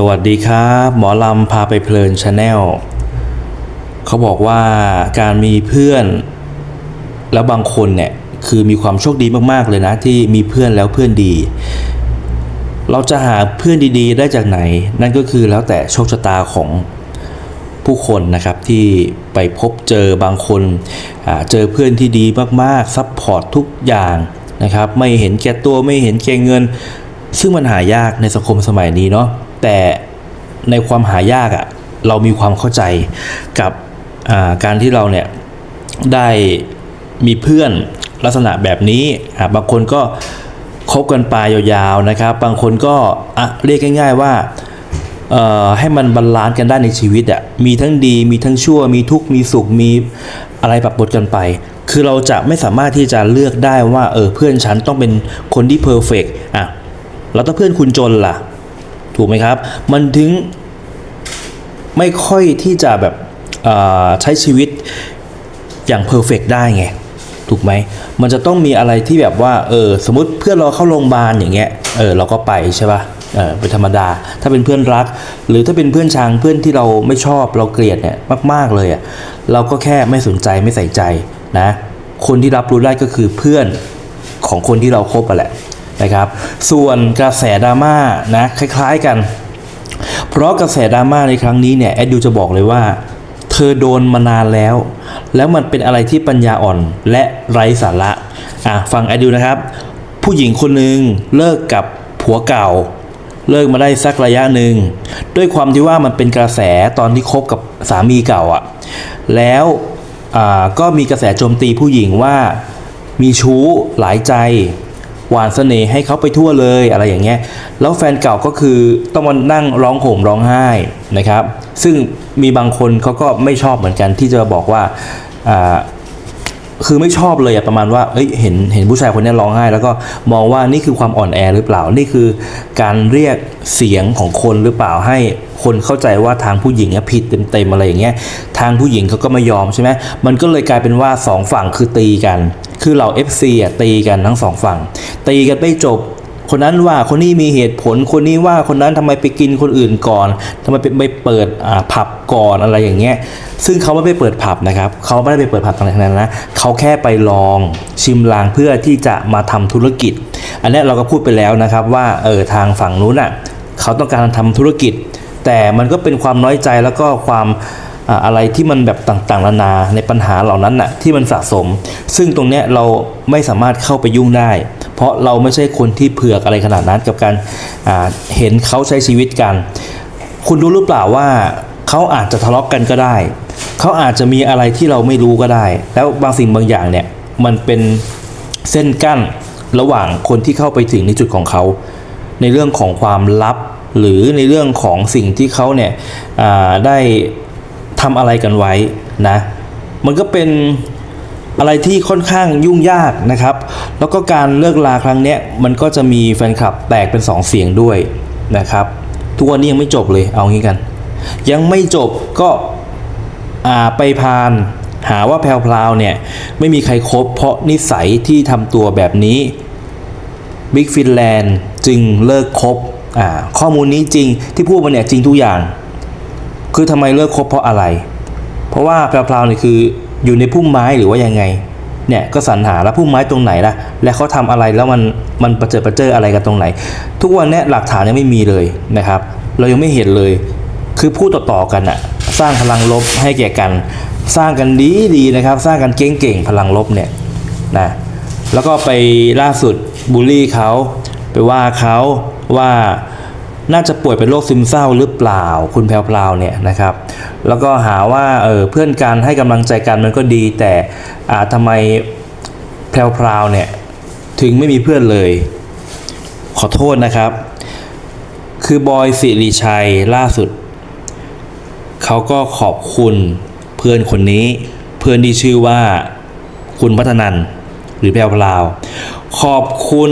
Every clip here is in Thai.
สวัสดีครับ หมอลำพาไปเพลินชาแนลเขาบอกว่าการมีเพื่อน แล้วบางคนเนี่ยคือมีความโชคดีมากๆเลยนะ ที่มีเพื่อนแล้วเพื่อนดี เราจะหาเพื่อนดีๆ ได้จากไหน นั่นก็คือแล้วแต่โชคชะตาของผู้คนนะครับที่ไปพบเจอบางคนเจอเพื่อนที่ดีมากๆซัพพอร์ตทุกอย่างนะครับ ไม่เห็นแก่ตัวไม่เห็นแก่เงิน ซึ่งมันหายากในสังคมสมัยนี้เนาะ แต่ในความหายากอะ่ะเรามีความเข้าใจกับาการที่เราเนี่ยได้มีเพื่อนลักษณะแบบนี้อะบางคนก็คบกันไปยาวๆนะครับ บางคนก็อะเรียกง่าย ๆว่าให้มันบาลานซ์กันได้ในชีวิตอะ่ะมีทั้งดีมีทั้งชั่ว มีทุกข์มีสุขมีอะไรปรับบทกันไป คือเราจะไม่สามารถที่จะเลือกได้ว่าเออเพื่อนฉันต้องเป็นคนที่เพอร์เฟกอะแล้วถ้าเพื่อนคุณจนล่ะ ถูกไหมครับ มันถึงไม่ค่อยที่จะแบบใช้ชีวิตอย่างเพอร์เฟกได้ไง ถูกไหม มันจะต้องมีอะไรที่แบบว่า เออ สมมติเพื่อนเราเข้าโรงพยาบาลอย่างเงี้ย เออ เราก็ไปใช่ปะ่ะ เออ เป็นธรรมดา ถ้าเป็นเพื่อนรัก หรือถ้าเป็นเพื่อนชัง เพื่อนที่เราไม่ชอบ เราเกลียดเนี่ย มาก ๆ เลยอะ่ะ เราก็แค่ไม่สนใจ ไม่ใส่ใจนะ คนที่รับรู้ได้ก็คือเพื่อนของคนที่เราคบอะแหละ นะครับ ส่วนกระแสดราม่านะคล้ายๆกัน เพราะกระแสดราม่าในครั้งนี้เนี่ยแอดยูจะบอกเลยว่า เธอโดนมานานแล้ว แล้วมันเป็นอะไรที่ปัญญาอ่อนและไร้สาระอะฟังแอดยูนะครับ ผู้หญิงคนหนึ่งเลิกกับผัวเก่า เลิกมาได้สักระยะหนึ่งด้วยความที่ว่ามันเป็นกระแสตอนที่คบกับสามีเก่าอะ่ะแล้วอ่าก็มีกระแสโจมตีผู้หญิงว่ามีชู้หลายใจ หวานเสน่ห์ให้เขาไปทั่วเลยอะไรอย่างเงี้ยแล้วแฟนเก่าก็คือต้องมานั่งร้องโห่มร้องไห้นะครับ ซึ่งมีบางคนเขาก็ไม่ชอบเหมือนกันที่จะบอกว่าอ่าคือไม่ชอบเลยอะประมาณว่าเอ้ยเห็นเห็นผู้ชายคนนี้ร้องไห้ แล้วก็มองว่านี่คือความอ่อนแอหรือเปล่า นี่คือการเรียกเสียงของคนหรือเปล่าให้คนเข้าใจว่าทางผู้หญิงผิดเต็มๆอะไรอย่างเงี้ยทางผู้หญิงเขาก็ไม่ยอมใช่ไหมมันก็เลยกลายเป็นว่าสองฝั่งคือตีกัน คือเหล่า FC อะตีกันทั้งสองฝั่ง ตีกันไม่จบ คนนั้นว่าคนนี้มีเหตุผล คนนี้ว่าคนนั้นทำไมไปกินคนอื่นก่อนทำไมไปไปเปิดผับก่อนอะไรอย่างเงี้ย ซึ่งเขาไม่ไปเปิดผับนะครับ เขาไม่ได้ไปเปิดผับอะไรทั้งนั้นนะเขาแค่ไปลองชิมลางเพื่อที่จะมาทำธุรกิจ อันนี้เราก็พูดไปแล้วนะครับว่าเออทางฝั่งนู้นอะเขาต้องการทำธุรกิจ แต่มันก็เป็นความน้อยใจแล้วก็ความ อะไรที่มันแบบต่างๆนานาในปัญหาเหล่านั้นน่ะที่มันสะสม ซึ่งตรงเนี้ยเราไม่สามารถเข้าไปยุ่งได้ เพราะเราไม่ใช่คนที่เผือกอะไรขนาดนั้นกับการเห็นเขาใช้ชีวิตกัน คุณรู้หรือเปล่าว่าเขาอาจจะทะเลาะกันก็ได้ เขาอาจจะมีอะไรที่เราไม่รู้ก็ได้ แล้วบางสิ่งบางอย่างเนี่ยมันเป็นเส้นกั้นระหว่างคนที่เข้าไปถึงในจุดของเขา ในเรื่องของความลับหรือในเรื่องของสิ่งที่เขาเนี่ยได้ ทำอะไรกันไว้นะ มันก็เป็นอะไรที่ค่อนข้างยุ่งยากนะครับ แล้วก็การเลิกลาครั้งเนี้ยมันก็จะมีแฟนคลับแตกเป็นสองเสียงด้วยนะครับ ทุกวันนี้ยังไม่จบเลยเอางี้กัน ยังไม่จบก็อ่าไปพานหาว่าแพลวพราวเนี่ยไม่มีใครครบเพราะนิสัยที่ทำตัวแบบนี้บิ๊กฟินแลนด์จึงเลิกคบอ่าข้อมูลนี้จริงที่พูดมาเนี่ยจริงทุกอย่าง คือทำไมเลิกคบเพราะอะไร เพราะว่าแพรวๆเนี่ยคืออยู่ในพุ่มไม้หรือว่ายังไง เนี่ยก็สรรหาแล้วพุ่มไม้ตรงไหนล่ะ และเขาทำอะไรแล้วมันมันประเจิดประเจออะไรกันตรงไหน ทุกวันนี้หลักฐานยังไม่มีเลยนะครับ เรายังไม่เห็นเลย คือพูดต่อๆกันอะสร้างพลังลบให้แก่กัน สร้างกันดีดีๆนะครับ สร้างกันเก่งๆพลังลบเนี่ยนะแล้วก็ไปล่าสุดบูลลี่เขาไปว่าเขาว่า น่าจะป่วยเป็นโรคซึมเศร้าหรือเปล่าคุณแพรวพราเนี่ยนะครับ แล้วก็หาว่าเออเพื่อนกันให้กำลังใจกันมันก็ดี แต่อ่าทำไมแพรวพราเนี่ยถึงไม่มีเพื่อนเลย ขอโทษนะครับ คือบอยสิริชัยล่าสุด เขาก็ขอบคุณเพื่อนคนนี้ เพื่อนที่ชื่อว่าคุณพัฒนันหรือแพรวพราวขอบคุณ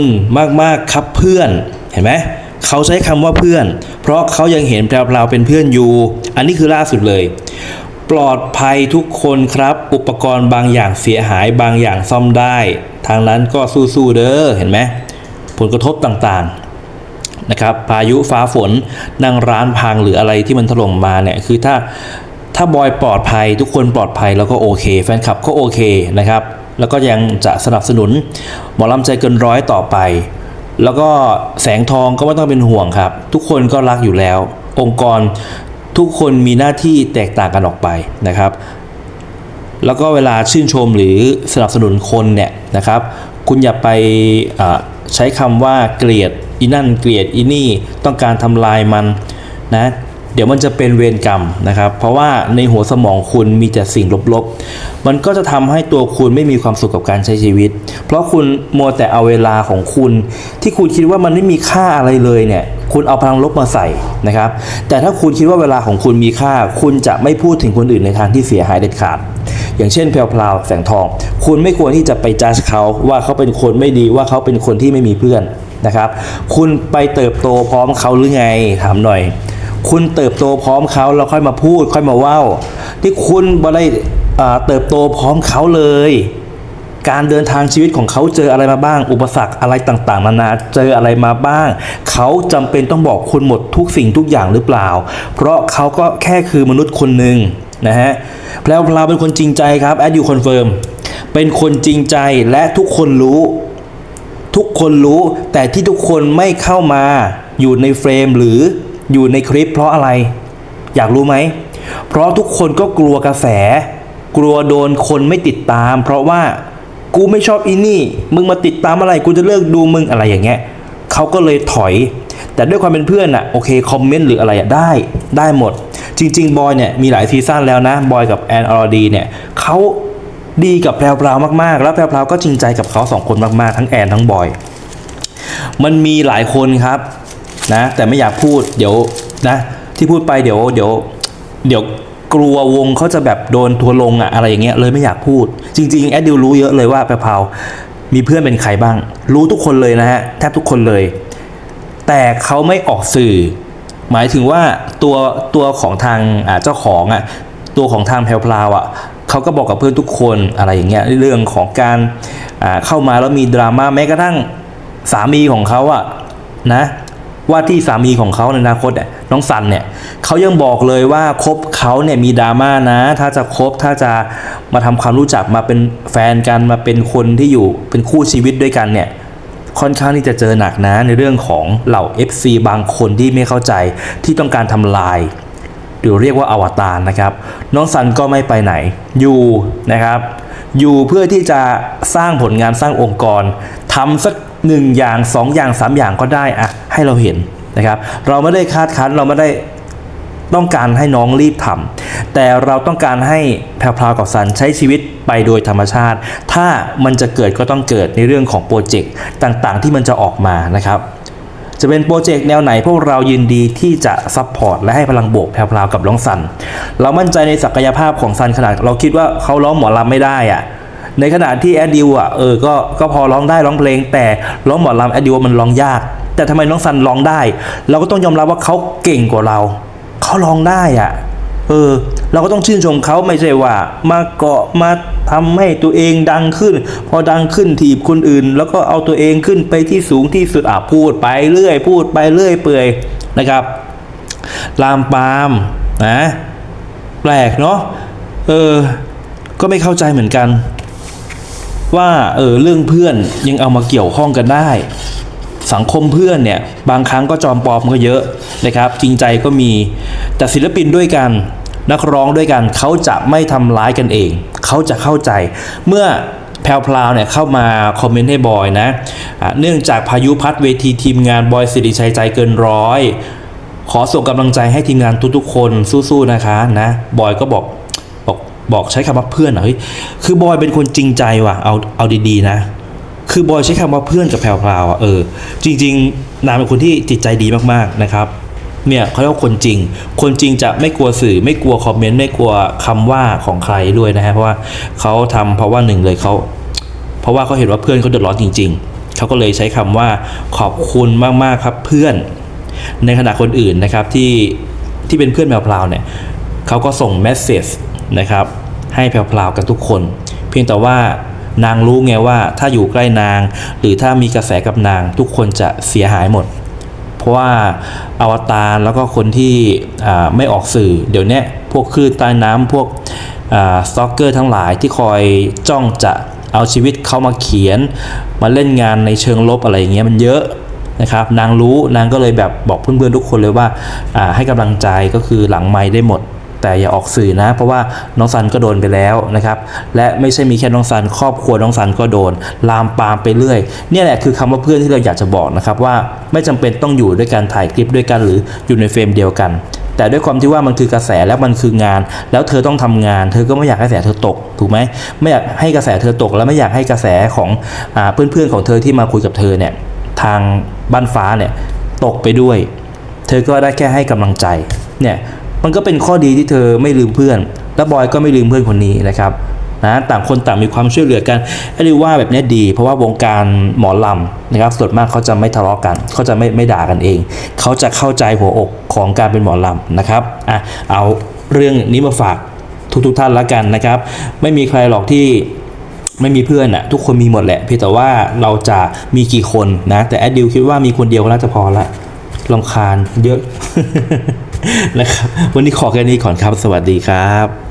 มากๆครับเพื่อนเห็นไหม เขาใช้คำว่าเพื่อน เพราะเขายังเห็นแพรวเป็นเพื่อนอยู่ อันนี้คือล่าสุดเลย ปลอดภัยทุกคนครับ อุปกรณ์บางอย่างเสียหายบางอย่างซ่อมได้ ทางนั้นก็สู้ๆเด้อเห็นไหมผลกระทบต่างๆนะครับพายุฟ้าฝนนั่งร้านพังหรืออะไรที่มันถล่มมาเนี่ยคือถ้าถ้าบอยปลอดภัยทุกคนปลอดภัยแล้วก็โอเค แฟนคลับก็โอเคนะครับ แล้วก็ยังจะสนับสนุนหมอลำใจเกินร้อยต่อไป แล้วก็แสงทองก็ไม่ต้องเป็นห่วงครับ ทุกคนก็รักอยู่แล้ว องค์กรทุกคนมีหน้าที่แตกต่างกันออกไปนะครับ แล้วก็เวลาชื่นชมหรือสนับสนุนคนเนี่ยนะครับ คุณอย่าไปใช้คำว่าเกลียดอีนั่นเกลียดอีนี่ต้องการทำลายมันนะ เดี๋ยวมันจะเป็นเวรกรรมนะครับ เพราะว่าในหัวสมองคุณมีแต่สิ่งลบๆ มันก็จะทำให้ตัวคุณไม่มีความสุขกับการใช้ชีวิต เพราะคุณมัวแต่เอาเวลาของคุณ ที่คุณคิดว่ามันไม่มีค่าอะไรเลยเนี่ย คุณเอาพลังลบมาใส่นะครับ แต่ถ้าคุณคิดว่าเวลาของคุณมีค่า คุณจะไม่พูดถึงคนอื่นในทางที่เสียหายเด็ดขาดอย่างเช่นแพรวพราวแสงทอง คุณไม่ควรที่จะไปจัดเขาว่าเขาเป็นคนไม่ดีว่าเขาเป็นคนที่ไม่มีเพื่อนนะครับ คุณไปเติบโตพร้อมเขาหรือไงถามหน่อย คุณเติบโตพร้อมเขาแล้วค่อยมาพูดค่อยมาเว้าที่คุณบ่ได้เติบโตพร้อมเขาเลย การเดินทางชีวิตของเขาเจออะไรมาบ้าง อุปสรรคอะไรต่างๆนานาเจออะไรมาบ้าง เขาจำเป็นต้องบอกคุณหมดทุกสิ่งทุกอย่างหรือเปล่า เพราะเขาก็แค่คือมนุษย์คนหนึ่งนะฮะแพลวพลาวเป็นคนจริงใจครับแอดยูคอนเฟิร์มเป็นคนจริงใจและทุกคนรู้ ทุกคนรู้แต่ที่ทุกคนไม่เข้ามาอยู่ในเฟรมหรือ อยู่ในคลิปเพราะอะไร อยากรู้ไหม เพราะทุกคนก็กลัวกระแส กลัวโดนคนไม่ติดตาม เพราะว่ากูไม่ชอบอีนี่ มึงมาติดตามอะไร กูจะเลิกดูมึงอะไรอย่างเงี้ยเขาก็เลยถอย แต่ด้วยความเป็นเพื่อนอะโอเคคอมเมนต์หรืออะไรอะได้ได้หมด จริง ๆ บอยเนี่ยมีหลายซีซั่นแล้วนะ บอยกับแอนอรดีเนี่ยเขาดีกับแพรวพราวมากๆ แล้วแพรวพราวก็จริงใจกับเขาสองคนมากๆ ทั้งแอนทั้งบอย มันมีหลายคนครับ นะแต่ไม่อยากพูดเดี๋ยวนะที่พูดไปเดี๋ยวเดี๋ยวเดี๋ยวกลัววงเขาจะแบบโดนทัวลงอะอะไรอย่างเงี้ยเลยไม่อยากพูด จริง ๆ แอดดิวรู้เยอะเลยว่าแพรพาวมีเพื่อนเป็นใครบ้าง รู้ทุกคนเลยนะฮะแทบทุกคนเลย แต่เขาไม่ออกสื่อ หมายถึงว่าตัวตัวของทางเจ้าของอะตัวของทางแพลวพราวอะเขาก็บอกกับเพื่อนทุกคนอะไรอย่างเงี้ยเรื่องของการเข้ามาแล้วมีดราม่าแม้กระทั่งสามีของเขาอะนะ ว่าที่สามีของเขาในอนาคตเนี่ยน้องสันเนี่ยเขายังบอกเลยว่าคบเขาเนี่ยมีดราม่านะ ถ้าจะคบถ้าจะมาทำความรู้จักมาเป็นแฟนกันมาเป็นคนที่อยู่เป็นคู่ชีวิตด้วยกันเนี่ยค่อนข้างที่จะเจอหนักนะในเรื่องของเหล่า FC บางคนที่ไม่เข้าใจที่ต้องการทำลาย หรือเรียกว่าอวตารนะครับ น้องซันก็ไม่ไปไหน อยู่นะครับ อยู่เพื่อที่จะสร้างผลงานสร้างองค์กรทำสัก หนึ่งอย่างสองอย่างสามอย่างก็ได้อะให้เราเห็นนะครับ เราไม่ได้คาดคั้นเราไม่ได้ต้องการให้น้องรีบทำแต่เราต้องการให้แพรวพราวกับซันใช้ชีวิตไปโดยธรรมชาติ ถ้ามันจะเกิดก็ต้องเกิดในเรื่องของโปรเจกต์ต่างๆ ที่มันจะออกมานะครับ จะเป็นโปรเจกต์แนวไหนพวกเรายินดีที่จะซัพพอร์ตและให้พลังบวกแพรวพราวกับน้องซัน เรามั่นใจในศักยภาพของซันขนาด เราคิดว่าเขาร้องหมอลำไม่ได้อะ ในขณะที่แอดดิวอะเออก็ก็พอร้องได้ร้องเพลง แต่ร้องหมอลำแอดดิวมันร้องยาก แต่ทำไมน้องซันร้องได้ เราก็ต้องยอมรับว่าเขาเก่งกว่าเราเขาร้องได้อะเออเราก็ต้องชื่นชมเขาไม่ใช่ว่า มาเกาะมาทำให้ตัวเองดังขึ้น พอดังขึ้นถีบคนอื่น แล้วก็เอาตัวเองขึ้นไปที่สูงที่สุดอะพูดไปเรื่อย พูดไปเรื่อยเปื่อยนะครับ ลามปามนะแปลกเนาะเออ ก็ไม่เข้าใจเหมือนกัน ว่าเออเรื่องเพื่อนยังเอามาเกี่ยวข้องกันได้ สังคมเพื่อนเนี่ยบางครั้งก็จอมปลอมก็เยอะนะครับ จริงใจก็มีแต่ศิลปินด้วยกันนักร้องด้วยกันเขาจะไม่ทำร้ายกันเอง เขาจะเข้าใจ เมื่อแพลวพลาวเนี่ยเข้ามาคอมเมนต์ให้บอยนะะเนื่องจากพายุพัดเวทีทีมงานบอยสิริชัยใจเกินร้อย ขอส่งกำลังใจให้ทีมงานทุกๆคนสู้ๆนะคะนะบอยก็บอก บอกใช้คำว่าเพื่อนอะเฮ้ยคือบอยเป็นคนจริงใจว่ะเอาเอาดีๆนะ คือบอยใช้คำว่าเพื่อนกับแพรวพราวอะเออจริง ๆนางเป็นคนที่จิตใจดีมากๆนะครับเนี่ยเขาเรียกว่าคนจริง คนจริงจะไม่กลัวสื่อ ไม่กลัวคอมเมนต์ไม่กลัวคำว่าของใครด้วยนะฮะเพราะว่าเขาทำเพราะว่าหนึ่งเลยเขาเพราะว่าเขาเห็นว่าเพื่อนเขาเดือดร้อนจริง ๆเขาก็เลยใช้คำว่าขอบคุณมากๆครับเพื่อน ในขณะคนอื่นนะครับที่ที่เป็นเพื่อนแพรวพราวเนี่ย เขาก็ส่งเมสเซจนะครับให้แพรวพราวกันทุกคน เพียงแต่ว่านางรู้ไงว่าถ้าอยู่ใกล้นาง หรือถ้ามีกระแสกับนางทุกคนจะเสียหายหมด เพราะว่าอวตารแล้วก็คนที่ไม่ออกสื่อเดี๋ยวนี้พวกคลื่นใต้น้ำพวกสตอกเกอร์ทั้งหลายที่คอยจ้องจะเอาชีวิตเขามาเขียน มาเล่นงานในเชิงลบอะไรอย่างเงี้ยมันเยอะนะครับนางรู้นางก็เลยแบบบอกเพื่อนๆทุกคนเลยว่าให้กำลังใจก็คือหลังไม้ได้หมด แต่อย่าออกสื่อนะ เพราะว่าน้องซันก็โดนไปแล้วนะครับ และไม่ใช่มีแค่น้องซันครอบครัวน้องซันก็โดน ลามปามไปเรื่อยเนี่ยแหละคือคำว่าเพื่อนที่เราอยากจะบอกนะครับว่าไม่จำเป็นต้องอยู่ด้วยกันถ่ายคลิปด้วยกันหรืออยู่ในเฟรมเดียวกันแต่ด้วยความที่ว่ามันคือกระแสแล้วมันคืองาน แล้วเธอต้องทำงาน เธอก็ไม่อยากให้กระแสเธอตกถูกไหมไม่อยากให้กระแสเธอตก แล้วไม่อยากให้กระแสของอเพื่อนๆของเธอที่มาคุยกับเธอเนี่ยทางบ้านฟ้าเนี่ยตกไปด้วย เธอก็ได้แค่ให้กำลังใจเนี่ย มันก็เป็นข้อดีที่เธอไม่ลืมเพื่อน และบอยก็ไม่ลืมเพื่อนคนนี้นะครับนะต่างคนต่างมีความช่วยเหลือกันไอ้เรียว่าแบบนี้ดี เพราะว่าวงการหมอลำนะครับส่วนมากเขาจะไม่ทะเลาะกันเขาจะไม่ไม่ด่ากันเอง เขาจะเข้าใจหัวอกของการเป็นหมอลำนะครับอะเอาเรื่องนี้มาฝากทุกๆท่านละกันนะครับ ไม่มีใครหรอกที่ไม่มีเพื่อนอะทุกคนมีหมดแหละเพียงแต่ว่าเราจะมีกี่คนนะแต่แอดดิวคิดว่ามีคนเดียวก็น่าจะพอละลำคาญเยอะ นะครับ วันนี้ขอแค่นี้ก่อนครับ สวัสดีครับ